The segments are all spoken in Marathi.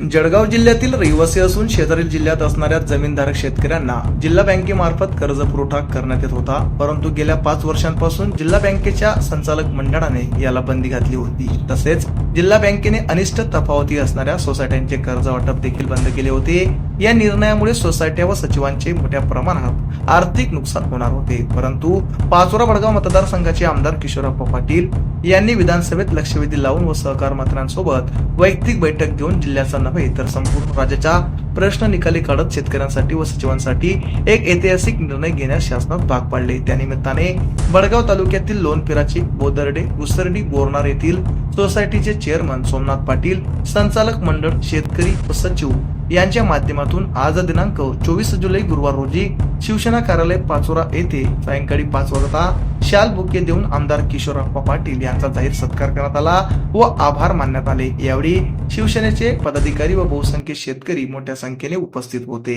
जळगाव जिल्ह्यातील रहिवासी असून शेजारील जिल्ह्यात असणाऱ्या जमीनधारक शेतकऱ्यांना जिल्हा बँकेमार्फत कर्ज पुरवठा करण्यात येत होता. परंतु गेल्या पाच वर्षांपासून जिल्हा बँकेच्या संचालक मंडळाने याला बंदी घातली होती. तसेच जिल्हा बँकेने अनिष्ट तफावती असणाऱ्या सोसायट्यांचे कर्ज वाटप देखील बंद केले होते. या निर्णयामुळे सोसायट्या व सचिवांचे मोठ्या प्रमाणात आर्थिक नुकसान होणार होते. परंतु पाचोरा वडगाव मतदारसंघाचे आमदार किशोरप्पा पाटील यांनी विधानसभेत लक्षवेधी लावून व सहकार मंत्र्यांसोबत वैयक्तिक बैठक घेऊन जिल्ह्याचा नव्हे तर संपूर्ण राज्याचा प्रश्न निकाली काढत शेतकऱ्यांसाठी व सचिवांसाठी एक ऐतिहासिक निर्णय घेण्यास शासनात भाग पाडले. त्यानिमित्ताने बडगाव तालुक्यातील लोणपिराची बोदर्डे उसरडी बोरणार येथील सोसायटीचे चेअरमन सोमनाथ पाटील संचालक मंडळ शेतकरी व सचिव यांच्या माध्यमातून आज दिनांक चोवीस जुलै गुरुवार रोजी शिवसेना कार्यालय पाचोरा येथे सायंकाळी पाच वाजता शाल बुके देऊन आमदार किशोरप्पा पाटील यांचा जाहीर सत्कार करण्यात आला व आभार मानण्यात आले. यावेळी शिवसेनेचे पदाधिकारी व बहुसंख्य शेतकरी मोठ्या संख्येने उपस्थित होते.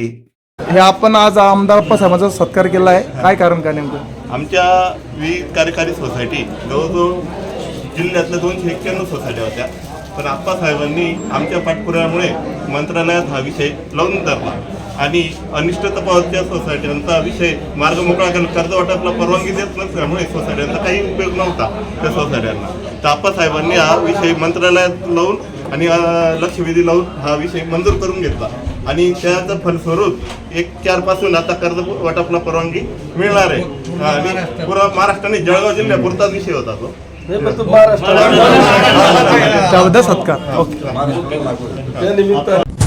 हे आपण आज आमदार साहेबांचा सत्कार केला आहे. काय कारण काय नेमकं? आमच्या विविध कार्यकारी सोसायटी जवळजवळ जिल्ह्यातल्या दोनशे एक्क्याण्णव सोसायट्या होत्या. पण आप्पासाहेबांनी आमच्या पाठपुराव्यामुळे मंत्रालयात हा विषय लावून धरला. आणि अनिष्ट तपासच्या सोसायट्यांचा विषय मार्ग मोकळा करून कर्ज वाटपला परवानगी देत नसल्यामुळे सोसायट्यांचा काही उपयोग नव्हता त्या सोसायट्यांना. तर आप्पासाहेबांनी हा विषय मंत्रालयात लावून आणि लक्षवेधी लावून हा विषय मंजूर करून घेतला. आणि त्याचं फलस्वरूप एक चारपासून आता कर्ज वाटपला परवानगी मिळणार आहे. आणि पुरा महाराष्ट्राने जळगाव जिल्ह्यापुरताच विषय होता तो. त्याबद्दल सत्कार. ओके.